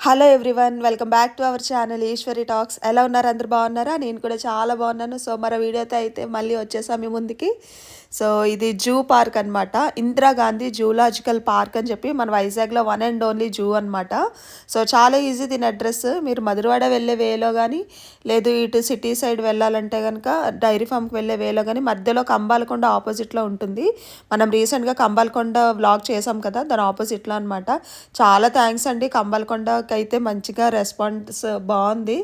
Hello everyone welcome back to our channel Eshwari talks. ఎలా ఉన్నారు? అందరు బాగున్నారా? నేను కూడా చాలా బాగున్నాను. సో మరో వీడియోతో అయితే మళ్ళీ వచ్చేసాం మీ ముందుకి. సో ఇది జూ పార్క్ అనమాట ఇందిరాగాంధీ జూలాజికల్ పార్క్ అని చెప్పి మన వైజాగ్లో వన్ అండ్ ఓన్లీ జూ అనమాట సో చాలా ఈజీ దీని అడ్రస్. మీరు మధురవాడ వెళ్ళే వేలో కానీ లేదు ఇటు సిటీ సైడ్ వెళ్ళాలంటే కనుక డైరీ ఫామ్కి వెళ్ళే వేలో కానీ మధ్యలో కంబాలకొండ ఆపోజిట్లో ఉంటుంది. మనం రీసెంట్గా కంబాలకొండ బ్లాగ్ చేసాం కదా దాని ఆపోజిట్లో అనమాట చాలా థ్యాంక్స్ అండి కంబాలకొండ కంబాలకొండకి అయితే మంచిగా రెస్పాన్స్ బాగుంది.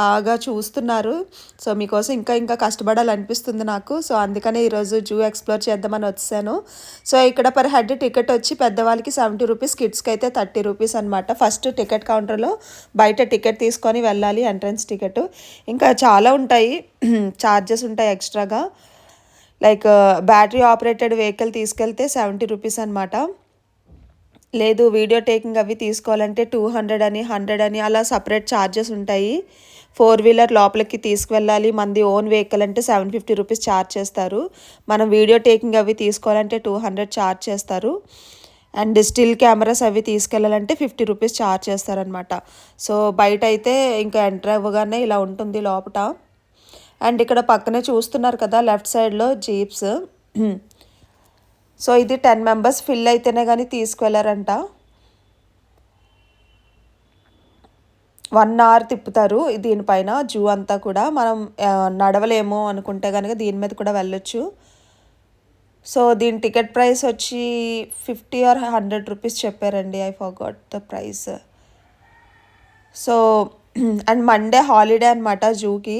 బాగా చూస్తున్నారు. సో మీకోసం ఇంకా ఇంకా కష్టపడాలనిపిస్తుంది నాకు. సో అందుకనే ఈరోజు జూ ఎక్స్ప్లోర్ చేద్దామని వచ్చాను. సో ఇక్కడ పర్ హెడ్ టికెట్ వచ్చి పెద్దవాళ్ళకి సెవెంటీ రూపీస్ కిడ్స్కి అయితే థర్టీ రూపీస్ అనమాట ఫస్ట్ టికెట్ కౌంటర్లో బయట టికెట్ తీసుకొని వెళ్ళాలి ఎంట్రన్స్ టికెట్. ఇంకా చాలా ఉంటాయి. ఛార్జెస్ ఉంటాయి ఎక్స్ట్రాగా. లైక్ బ్యాటరీ ఆపరేటెడ్ వెహికల్ తీసుకెళ్తే సెవెంటీ రూపీస్ అనమాట లేదు వీడియో టేకింగ్ అవి తీసుకోవాలంటే టూ హండ్రెడ్ అని హండ్రెడ్ అని అలా సపరేట్ ఛార్జెస్ ఉంటాయి. ఫోర్ వీలర్ లోపలికి తీసుకువెళ్ళాలి. మంది ఓన్ వెహికల్ అంటే సెవెన్ ఫిఫ్టీ రూపీస్ ఛార్జ్ చేస్తారు. మనం వీడియో టేకింగ్ అవి తీసుకోవాలంటే టూ హండ్రెడ్ ఛార్జ్ చేస్తారు. అండ్ స్టిల్ కెమెరాస్ అవి తీసుకెళ్ళాలంటే ఫిఫ్టీ రూపీస్ ఛార్జ్ చేస్తారనమాట సో బయట అయితే ఇంకా ఎంటర్ అవ్వగానే ఇలా ఉంటుంది లోపల అండ్ ఇక్కడ పక్కనే చూస్తున్నారు కదా లెఫ్ట్ సైడ్లో జీప్స్. సో ఇది టెన్ మెంబర్స్ ఫిల్ అయితేనే కానీ తీసుకువెళ్ళారంట వన్ అవర్ తిప్పుతారు దీనిపైన జూ అంతా కూడా. మనం నడవలేము అనుకుంటే కనుక దీని మీద కూడా వెళ్ళొచ్చు. సో దీని టికెట్ ప్రైస్ వచ్చి ఫిఫ్టీ ఆర్ హండ్రెడ్ రూపీస్ చెప్పారండి I forgot the price. So and Monday holiday అనమాట జూకి.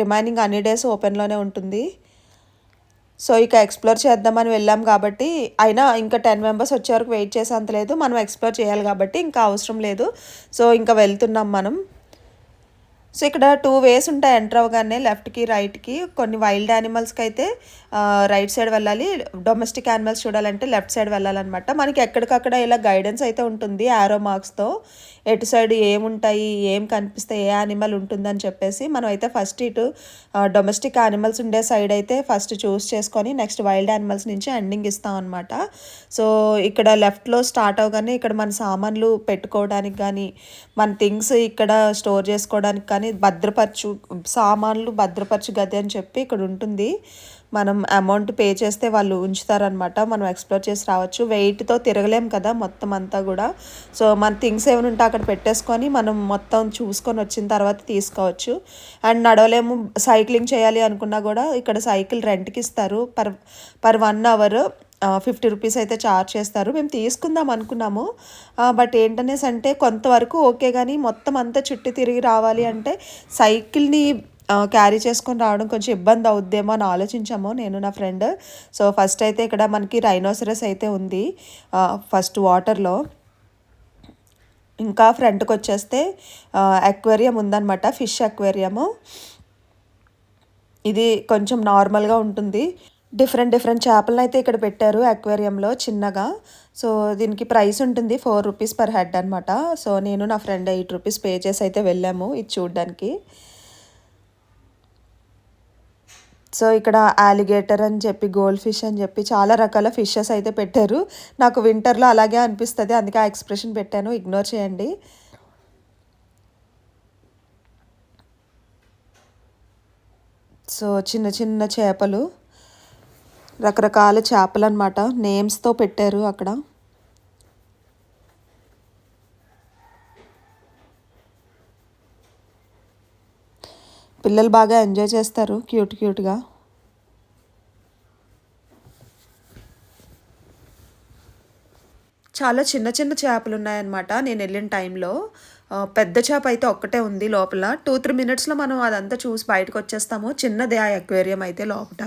రిమైనింగ్ అన్ని డేస్ ఓపెన్లోనే ఉంటుంది. సో ఇక ఎక్స్ప్లోర్ చేద్దామని వెళ్ళాం కాబట్టి అయినా ఇంకా టెన్ మెంబర్స్ వచ్చే వరకు వెయిట్ చేసేంత లేదు. మనం ఎక్స్ప్లోర్ చేయాలి కాబట్టి ఇంకా అవసరం లేదు. సో ఇంకా వెళ్తున్నాం మనం. సో ఇక్కడ టూ వేస్ ఉంటాయి ఎంటర్ అవ్వగానే లెఫ్ట్కి రైట్కి. కొన్ని వైల్డ్ యానిమల్స్కి అయితే రైట్ సైడ్ వెళ్ళాలి. డొమెస్టిక్ యానిమల్స్ చూడాలంటే లెఫ్ట్ సైడ్ వెళ్ళాలన్నమాట. మనకి ఎక్కడికక్కడ ఇలా గైడెన్స్ అయితే ఉంటుంది ఆరో మార్క్స్తో. ఎటు సైడ్ ఏముంటాయి ఏం కనిపిస్తే ఏ యానిమల్ ఉంటుందని చెప్పేసి మనం అయితే ఫస్ట్ ఇటు డొమెస్టిక్ యానిమల్స్ ఉండే సైడ్ అయితే ఫస్ట్ చూస్ చేసుకొని నెక్స్ట్ వైల్డ్ యానిమల్స్ నుంచి ఎండింగ్ ఇస్తాం అనమాట సో ఇక్కడ లెఫ్ట్లో స్టార్ట్ అవగానే ఇక్కడ మన సామాన్లు పెట్టుకోవడానికి కానీ మన థింగ్స్ ఇక్కడ స్టోర్ చేసుకోవడానికి కానీ భద్రపరచు సామాన్లు భద్రపరచు గది అని చెప్పి ఇక్కడ ఉంటుంది. మనం అమౌంట్ పే చేస్తే వాళ్ళు ఉంచుతారనమాట మనం ఎక్స్ప్లోర్ చేసి రావచ్చు. వెయిట్తో తిరగలేం కదా మొత్తం అంతా కూడా. సో మన థింగ్స్ ఏమైనా ఉంటే అక్కడ పెట్టేసుకొని మనం మొత్తం చూసుకొని వచ్చిన తర్వాత తీసుకోవచ్చు. అండ్ నడవలేము సైక్లింగ్ చేయాలి అనుకున్నా కూడా ఇక్కడ సైకిల్ రెంట్కి ఇస్తారు. Per per one hour fifty rupees అయితే ఛార్జ్ చేస్తారు. మేము తీసుకుందాం అనుకున్నాము. బట్ ఏంటనేసి అంటే కొంతవరకు ఓకే కానీ మొత్తం అంతా చుట్టూ తిరిగి రావాలి అంటే సైకిల్ని క్యారీ చేసుకొని రావడం కొంచెం ఇబ్బంది అవుద్దేమో అని ఆలోచించాము నేను నా ఫ్రెండ్. సో ఫస్ట్ అయితే ఇక్కడ మనకి రైనోసరస్ అయితే ఉంది ఫస్ట్ వాటర్లో ఇంకా ఫ్రంట్కి వచ్చేస్తే అక్వేరియం ఉందన్నమాట ఫిష్ అక్వేరియము ఇది కొంచెం నార్మల్గా ఉంటుంది. డిఫరెంట్ డిఫరెంట్ చేపలను అయితే ఇక్కడ పెట్టారు అక్వేరియంలో చిన్నగా. సో దీనికి ప్రైస్ ఉంటుంది ఫోర్ రూపీస్ పర్ హెడ్ అనమాట సో నేను నా ఫ్రెండ్ ఎయిట్ రూపీస్ పే చేసి అయితే వెళ్ళాము ఇది చూడడానికి. సో ఇక్కడ ఆలిగేటర్ అని చెప్పి గోల్డ్ ఫిష్ అని చెప్పి చాలా రకాల ఫిషెస్ అయితే పెట్టారు. నాకు వింటర్లో అలాగే అనిపిస్తుంది అందుకే ఆ ఎక్స్ప్రెషన్ పెట్టాను. ఇగ్నోర్ చేయండి. సో చిన్న చిన్న చేపలు. రకరకాల చేపలు అనమాట నేమ్స్తో పెట్టారు అక్కడ. పిల్లలు బాగా ఎంజాయ్ చేస్తారు. క్యూట్ క్యూట్గా చాలా చిన్న చిన్న చేపలు ఉన్నాయన్నమాట నేను వెళ్ళిన టైంలో. పెద్ద చేప అయితే ఒక్కటే ఉంది లోపల. టూ త్రీ మినిట్స్లో మనం అదంతా చూసి బయటకు వచ్చేస్తాము. చిన్నదే ఆ అక్వేరియం అయితే లోపల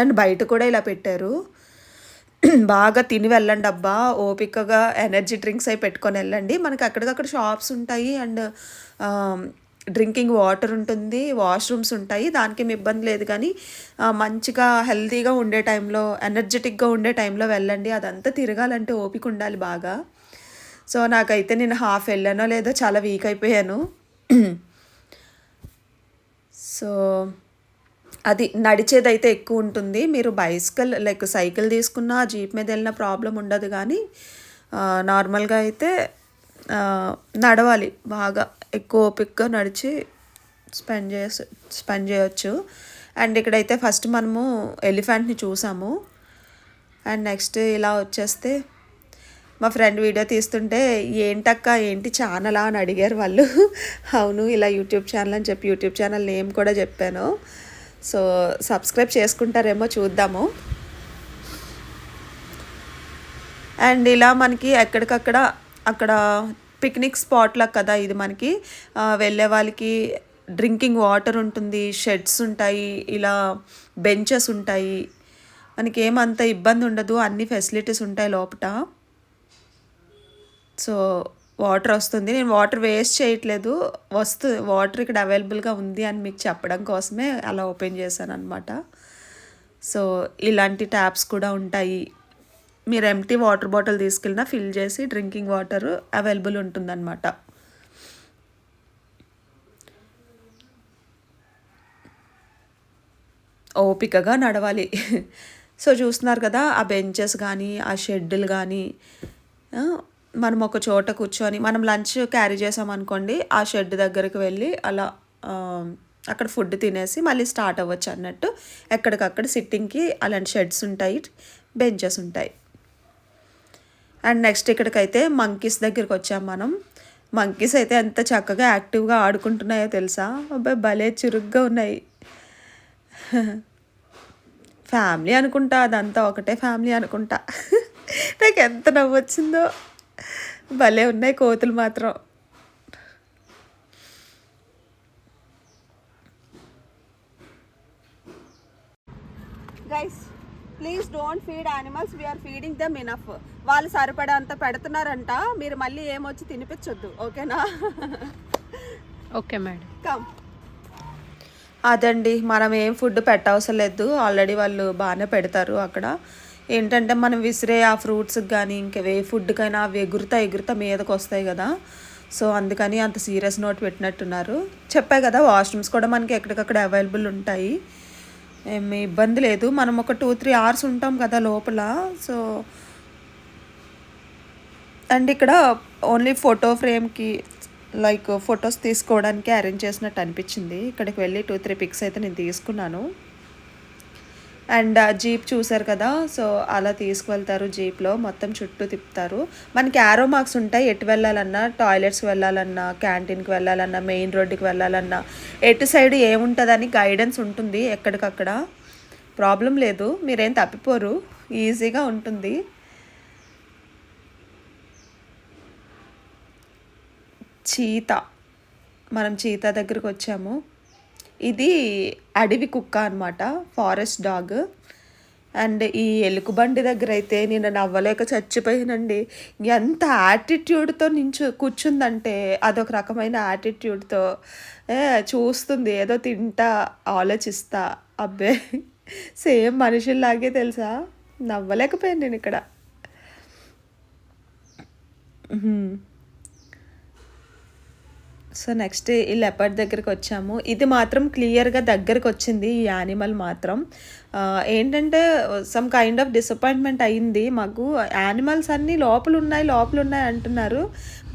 అండ్ బయట కూడా ఇలా పెట్టారు. బాగా తిని వెళ్ళండి అబ్బా. ఓపికగా ఎనర్జీ డ్రింక్స్ అవి పెట్టుకొని వెళ్ళండి. మనకి అక్కడికక్కడ షాప్స్ ఉంటాయి అండ్ డ్రింకింగ్ వాటర్ ఉంటుంది వాష్రూమ్స్ ఉంటాయి. దానికి ఏమి ఇబ్బంది లేదు కానీ మంచిగా హెల్తీగా ఉండే టైంలో ఎనర్జెటిక్గా ఉండే టైంలో వెళ్ళండి. అదంతా తిరగాలంటే ఓపిక ఉండాలి బాగా. సో నాకైతే నేను హాఫ్ వెళ్ళానో లేదో చాలా వీక్ అయిపోయాను. సో అది నడిచేదైతే ఎక్కువ ఉంటుంది. మీరు బైసికల్ లైక్ సైకిల్ తీసుకున్నా జీప్ మీద వెళ్ళిన ప్రాబ్లం ఉండదు కానీ నార్మల్గా అయితే నడవాలి. బాగా ఎక్కువ ఓపిక్గా నడిచి స్పెండ్ చేయ స్పెండ్ చేయొచ్చు. అండ్ ఇక్కడైతే ఫస్ట్ మనము ఎలిఫెంట్ని చూసాము. అండ్ నెక్స్ట్ ఇలా వచ్చేస్తే మా ఫ్రెండ్ వీడియో తీస్తుంటే ఏంటక్క ఏంటి ఛానలా? అని అడిగారు వాళ్ళు. అవును ఇలా యూట్యూబ్ ఛానల్ అని చెప్పి యూట్యూబ్ ఛానల్ నేమ్ కూడా చెప్పాను. సో సబ్స్క్రైబ్ చేసుకుంటారేమో చూద్దాము. అండ్ ఇలా మనకి ఎక్కడికక్కడ అక్కడ పిక్నిక్ స్పాట్లా కదా ఇది మనకి. వెళ్ళే వాళ్ళకి డ్రింకింగ్ వాటర్ ఉంటుంది షెడ్స్ ఉంటాయి ఇలా బెంచెస్ ఉంటాయి. మనకి ఏమంత ఇబ్బంది ఉండదు అన్ని ఫెసిలిటీస్ ఉంటాయి లోపల సో వాటర్ వస్తుంది. నేను వాటర్ వేస్ట్ చేయట్లేదు. వస్తు వాటర్ ఇక్కడ అవైలబుల్గా ఉంది అని మీకు చెప్పడం కోసమే అలా ఓపెన్ చేశాను అనమాట సో ఇలాంటి ట్యాప్స్ కూడా ఉంటాయి. మీరు ఎంటీ వాటర్ బాటిల్ తీసుకెళ్ళినా ఫిల్ చేసి డ్రింకింగ్ వాటర్ అవైలబుల్ ఉంటుందన్నమాట. ఓపికగా నడవాలి. సో చూస్తున్నారు కదా ఆ బెంచెస్ కానీ ఆ షెడ్డులు కానీ మనం ఒక చోట కూర్చొని మనం లంచ్ క్యారీ చేసామనుకోండి ఆ షెడ్ దగ్గరికి వెళ్ళి అలా అక్కడ ఫుడ్ తినేసి మళ్ళీ స్టార్ట్ అవ్వచ్చు అన్నట్టు. ఎక్కడికక్కడ సిట్టింగ్కి అలాంటి షెడ్స్ ఉంటాయి బెంచెస్ ఉంటాయి. అండ్ నెక్స్ట్ ఇక్కడికైతే మంకీస్ దగ్గరికి వచ్చాం మనం. మంకీస్ అయితే ఎంత చక్కగా యాక్టివ్గా ఆడుకుంటున్నాయో తెలుసా? అబ్బాయి భలే చురుగ్గా ఉన్నాయి. ఫ్యామిలీ అనుకుంటా అదంతా ఒకటే ఫ్యామిలీ అనుకుంటా. నాకు ఎంత నవ్వు వచ్చిందో భలే ఉన్నాయి కోతులు మాత్రం. Guys please don't feed animals we're feeding them enough వాళ్ళు సరిపడంత పెడుతున్నారంట. మీరు మళ్ళీ ఏమొచ్చి తినిపించొద్దు. ఓకేనా? Okay madam. కమ్ అదండి మనం ఏం ఫుడ్ పెట్టవసరం లేదు. ఆల్రెడీ వాళ్ళు బాగానే పెడతారు అక్కడ. ఏంటంటే మనం విసిరే ఆ ఫ్రూట్స్కి కానీ ఇంకా ఏ ఫుడ్కైనా అవి ఎగురుతా ఎగురుతా మీదకి వస్తాయి కదా. సో అందుకని అంత సీరియస్ నోట్ పెట్టినట్టున్నారు. చెప్పా కదా వాష్రూమ్స్ కూడా మనకి ఎక్కడికక్కడ అవైలబుల్ ఉంటాయి. ఏమి ఇబ్బంది లేదు. మనం ఒక టూ త్రీ అవర్స్ ఉంటాం కదా లోపల. సో అండ్ ఇక్కడ ఓన్లీ ఫోటో ఫ్రేమ్కి లైక్ ఫొటోస్ తీసుకోవడానికి అరేంజ్ చేసినట్టు అనిపించింది. ఇక్కడికి వెళ్ళి టూ త్రీ పిక్స్ అయితే నేను తీసుకున్నాను. అండ్ జీప్ చూసారు కదా సో అలా తీసుకువెళ్తారు జీప్లో. మొత్తం చుట్టూ తిప్పుతారు. మనకి యారో మార్క్స్ ఉంటాయి. ఎటు వెళ్ళాలన్నా టాయిలెట్స్ వెళ్ళాలన్నా క్యాంటీన్కి వెళ్ళాలన్నా మెయిన్ రోడ్డుకి వెళ్ళాలన్నా ఎటు సైడ్ ఏముంటుందని గైడెన్స్ ఉంటుంది ఎక్కడికక్కడ. ప్రాబ్లం లేదు. మీరేం తప్పిపోరు. ఈజీగా ఉంటుంది. చీత. మనం చీత దగ్గరికి వచ్చాము. ఇది అడవి కుక్క అనమాట ఫారెస్ట్ డాగ్. అండ్ ఈ ఎలుకబండి దగ్గర అయితే నేను నవ్వలేక చచ్చిపోయానండి. ఎంత యాటిట్యూడ్తో నించు కూర్చుందంటే అదొక రకమైన యాటిట్యూడ్తో చూస్తుంది ఏదో తింటా ఆలోచిస్తా. అబ్బే సేమ్ మనుషుల్లాగే తెలుసా? నవ్వలేకపోయాను నేను ఇక్కడ. సో నెక్స్ట్ ఈ లెపర్డ్ దగ్గరికి వచ్చాము. ఇది మాత్రం క్లియర్గా దగ్గరికి వచ్చింది ఈ యానిమల్ మాత్రం. ఏంటంటే సమ్ కైండ్ ఆఫ్ డిసప్పాయింట్మెంట్ అయింది. మాకు యానిమల్స్ అన్నీ లోపల ఉన్నాయి లోపల ఉన్నాయి అంటున్నారు.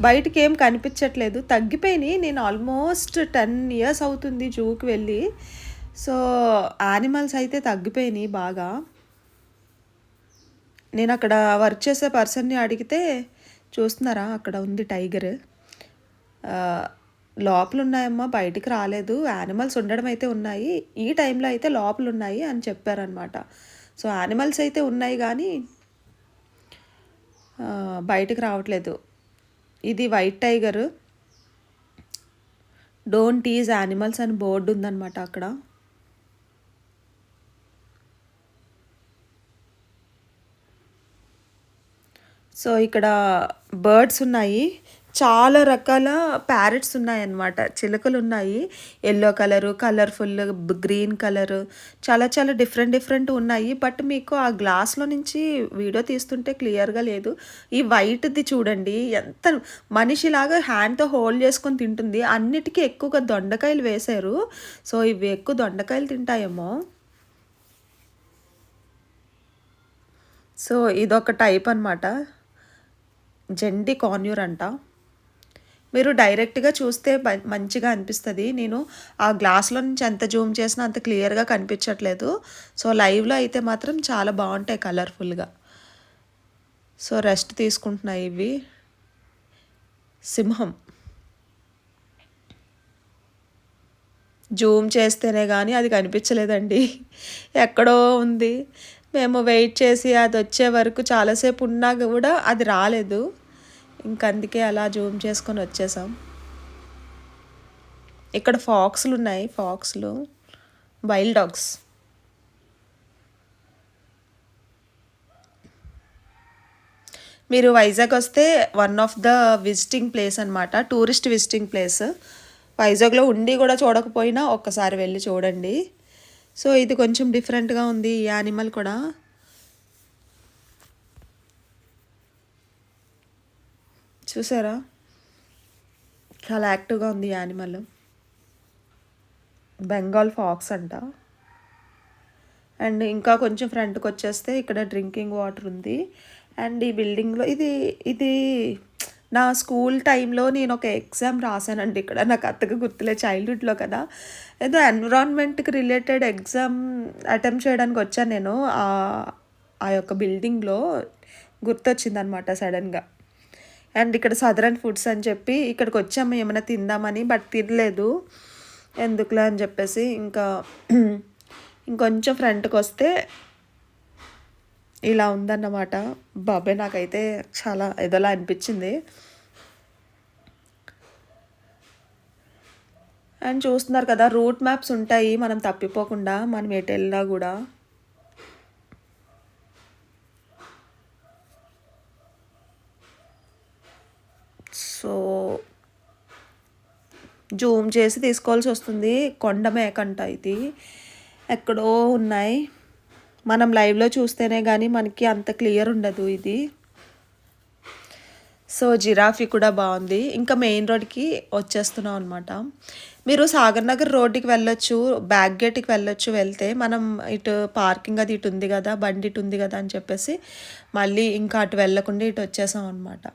బయటికి ఏం కనిపించట్లేదు. తగ్గిపోయినాయి. నేను ఆల్మోస్ట్ టెన్ ఇయర్స్ అవుతుంది జూకి వెళ్ళి. సో యానిమల్స్ అయితే తగ్గిపోయినాయి బాగా. నేను అక్కడ వర్క్ చేసే పర్సన్ని అడిగితే చూస్తున్నారా? అక్కడ ఉంది టైగర్. లోపల ఉన్నాయమ్మా బయటికి రాలేదు. యానిమల్స్ ఉండడం అయితే ఉన్నాయి. ఈ టైంలో అయితే లోపల ఉన్నాయి అని చెప్పారనమాట సో యానిమల్స్ అయితే ఉన్నాయి కానీ బయటికి రావట్లేదు. ఇది white tiger don't tease animals అని బోర్డు ఉందన్నమాట అక్కడ. సో ఇక్కడ బర్డ్స్ ఉన్నాయి. చాలా రకాల ప్యారెట్స్ ఉన్నాయి అన్నమాట చిలుకలు ఉన్నాయి yellow colour colourful green colour. చాలా చాలా డిఫరెంట్ డిఫరెంట్ ఉన్నాయి. బట్ మీకు ఆ గ్లాస్లో నుంచి వీడియో తీస్తుంటే క్లియర్గా లేదు. ఈ వైట్ది చూడండి. ఎంత మనిషిలాగా హ్యాండ్తో హోల్డ్ చేసుకొని తింటుంది. అన్నిటికీ ఎక్కువగా దొండకాయలు వేశారు. సో ఇవి ఎక్కువ దొండకాయలు తింటాయేమో. సో ఇదొక టైప్ అనమాట జెండి కాన్యూర్ అంట. మీరు డైరెక్ట్గా చూస్తే మంచిగా అనిపిస్తుంది. నేను ఆ గ్లాస్లో నుంచి ఎంత జూమ్ చేసినా అంత క్లియర్గా కనిపించట్లేదు. సో లైవ్లో అయితే మాత్రం చాలా బాగుంటాయి కలర్ఫుల్గా. సో రెస్ట్ తీసుకుంటున్నాయి ఇవి. సింహం. జూమ్ చేస్తేనే కానీ అది కనిపించలేదండి. ఎక్కడో ఉంది. మేము వెయిట్ చేసి అది వచ్చే వరకు చాలాసేపు ఉన్నా కూడా అది రాలేదు. అందుకే అలా జూమ్ చేసుకొని వచ్చేసాం. ఇక్కడ ఫాక్స్లు ఉన్నాయి ఫాక్స్లు. Wild dogs. మీరు వైజాగ్ వస్తే one of the visiting place అనమాట టూరిస్ట్ విజిటింగ్ ప్లేస్. వైజాగ్లో ఉండి కూడా చూడకపోయినా ఒక్కసారి వెళ్ళి చూడండి. సో ఇది కొంచెం డిఫరెంట్గా ఉంది ఈ యానిమల్ కూడా. చూసారా? చాలా యాక్టివ్గా ఉంది యానిమల్. బెంగాల్ ఫాక్స్ అంట. అండ్ ఇంకా కొంచెం ఫ్రంట్కి వచ్చేస్తే ఇక్కడ డ్రింకింగ్ వాటర్ ఉంది. అండ్ ఈ బిల్డింగ్లో ఇది ఇది నా స్కూల్ టైంలో నేను ఒక ఎగ్జామ్ రాశానండి ఇక్కడ. నాకు అత్తగా గుర్తులే చైల్డ్హుడ్లో కదా. ఏదో ఎన్విరాన్మెంట్కి రిలేటెడ్ ఎగ్జామ్ అటెంప్ట్ చేయడానికి వచ్చాను నేను. ఆ యొక్క బిల్డింగ్లో గుర్తొచ్చిందనమాట సడన్గా. అండ్ ఇక్కడ సదరన్ ఫుడ్స్ అని చెప్పి ఇక్కడికి వచ్చాము ఏమైనా తిందామని బట్ తినలేదు. ఎందుకులే అని చెప్పేసి ఇంకా ఇంకొంచెం ఫ్రంట్కి వస్తే ఇలా ఉందన్నమాట. బాబాయ్ నాకైతే చాలా ఏదోలా అనిపించింది. అండ్ చూస్తున్నారు కదా రూట్ మ్యాప్స్ ఉంటాయి మనం తప్పిపోకుండా మనం ఎటు వెళ్ళినా కూడా సో జూమ్ చేసి తీసుకోవాల్సి వస్తుంది. కొండ మేకంట ఇది. ఎక్కడో ఉన్నాయి. మనం లైవ్లో చూస్తేనే కానీ మనకి అంత క్లియర్ ఉండదు ఇది. సో జిరాఫీ కూడా బాగుంది. ఇంకా మెయిన్ రోడ్కి వచ్చేస్తున్నాం అనమాట మీరు సాగర్ నగర్ రోడ్డుకి వెళ్ళొచ్చు బ్యాక్ గేట్కి వెళ్ళొచ్చు వెళ్తే మనం ఇటు పార్కింగ్ అది ఇటు ఉంది కదా బండి ఇటు ఉంది కదా అని చెప్పేసి మళ్ళీ ఇంకా అటు వెళ్ళకుండా ఇటు వచ్చేసాం అనమాట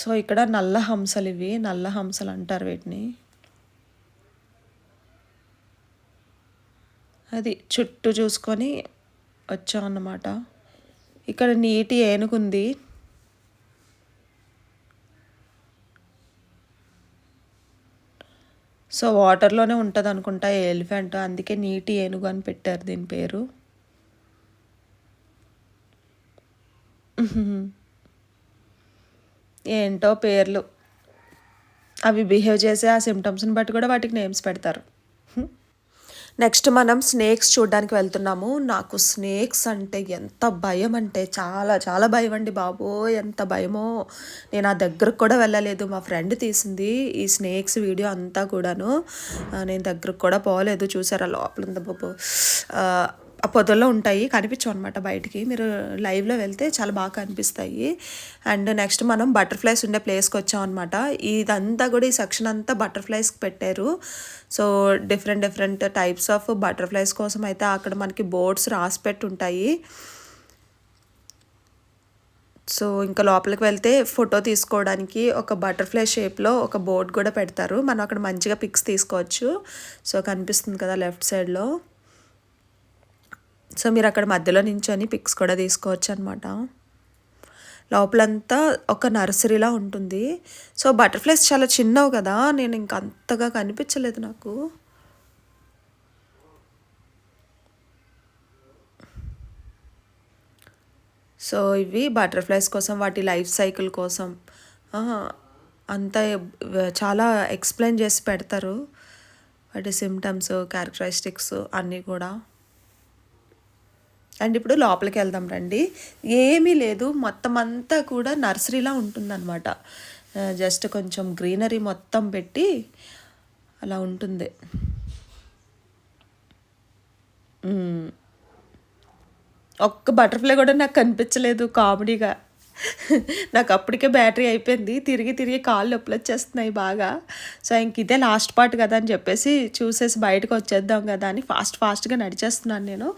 సో ఇక్కడ నల్ల హంసలు ఇవి నల్ల హంసలు అంటారు వీటిని. అది చుట్టూ చూసుకొని వచ్చాం అన్నమాట. ఇక్కడ నీటి ఏనుగుంది సో వాటర్లోనే ఉంటుంది అనుకుంటా ఎలిఫెంట్ అందుకే నీటి ఏనుగు అని పెట్టారు దీని పేరు. ఏంటో పేర్లు. అవి బిహేవ్ చేసే ఆ సిమ్టమ్స్ని బట్టి కూడా వాటికి నేమ్స్ పెడతారు. నెక్స్ట్ మనం స్నేక్స్ చూడడానికి వెళ్తున్నాము. నాకు స్నేక్స్ అంటే ఎంత భయం అంటే చాలా చాలా భయం అండి బాబో. ఎంత భయమో. నేను ఆ దగ్గరకు కూడా వెళ్ళలేదు. మా ఫ్రెండ్ తీసింది ఈ స్నేక్స్ వీడియో అంతా కూడాను. నేను దగ్గరకు కూడా పోలేదు. చూసారా లోపల బాబు. ఆ, పొదల్లో ఉంటాయి కనిపించవు అనమాట బయటికి. మీరు లైవ్లో వెళ్తే చాలా బాగా కనిపిస్తాయి. అండ్ నెక్స్ట్ మనం బటర్ఫ్లైస్ ఉండే ప్లేస్కి వచ్చాం అనమాట ఇదంతా కూడా ఈ సెక్షన్ అంతా బటర్ఫ్లైస్కి పెట్టారు. So different different types of butterflies కోసం అయితే అక్కడ మనకి బోర్డ్స్ రాసి పెట్టి ఉంటాయి సో ఇంకా లోపలికి వెళ్తే ఫోటో తీసుకోవడానికి ఒక బటర్ఫ్లై షేప్లో ఒక బోర్డ్ కూడా పెడతారు. మనం అక్కడ మంచిగా పిక్స్ తీసుకోవచ్చు. సో కనిపిస్తుంది కదా లెఫ్ట్ సైడ్లో సో మీరు అక్కడ మధ్యలో నించొని పిక్స్ కూడా తీసుకోవచ్చు అనమాట లోపలంతా ఒక నర్సరీలా ఉంటుంది. సో బటర్ఫ్లైస్ చాలా చిన్నవి కదా నేను ఇంక అంతగా కనిపించలేదు నాకు. సో ఇవి బటర్ఫ్లైస్ కోసం వాటి లైఫ్ సైకిల్ కోసం. అంతా చాలా ఎక్స్ప్లెయిన్ చేసి పెడతారు. వాటి సిమ్టమ్స్ క్యారెక్టరిస్టిక్స్ అన్నీ కూడా. అండ్ ఇప్పుడు లోపలికి వెళ్దాం రండి. ఏమీ లేదు మొత్తం అంతా కూడా నర్సరీలా ఉంటుందన్నమాట. జస్ట్ కొంచెం గ్రీనరీ మొత్తం పెట్టి అలా ఉంటుంది. ఒక్క బటర్ఫ్లై కూడా నాకు కనిపించలేదు కామెడీగా. నాకు అప్పటికే బ్యాటరీ అయిపోయింది. తిరిగి తిరిగి కాళ్ళు నొప్పులు వచ్చేస్తున్నాయి బాగా. సో ఇంక ఇదే లాస్ట్ పార్ట్ కదా అని చెప్పేసి చూసేసి బయటకు వచ్చేద్దాం కదా అని ఫాస్ట్ ఫాస్ట్గా నడిచేస్తున్నాను నేను.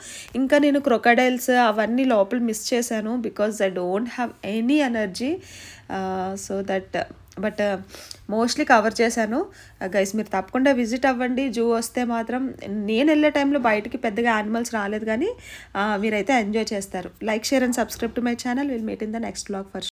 ఇంకా నేను క్రొకడైల్స్ అవన్నీ లోపల మిస్ చేశాను because I don't have any energy. So that but uh, mostly cover చేశాను. Uh, గైస్ మీరు తప్పకుండా విజిట్ అవ్వండి. జూ వస్తే మాత్రం నేను వెళ్ళే టైంలో బయటికి పెద్దగా యానిమల్స్ రాలేదు కానీ uh, మీరైతే ఎంజాయ్ చేస్తారు. Like share and subscribe to my channel will meet in the next blog for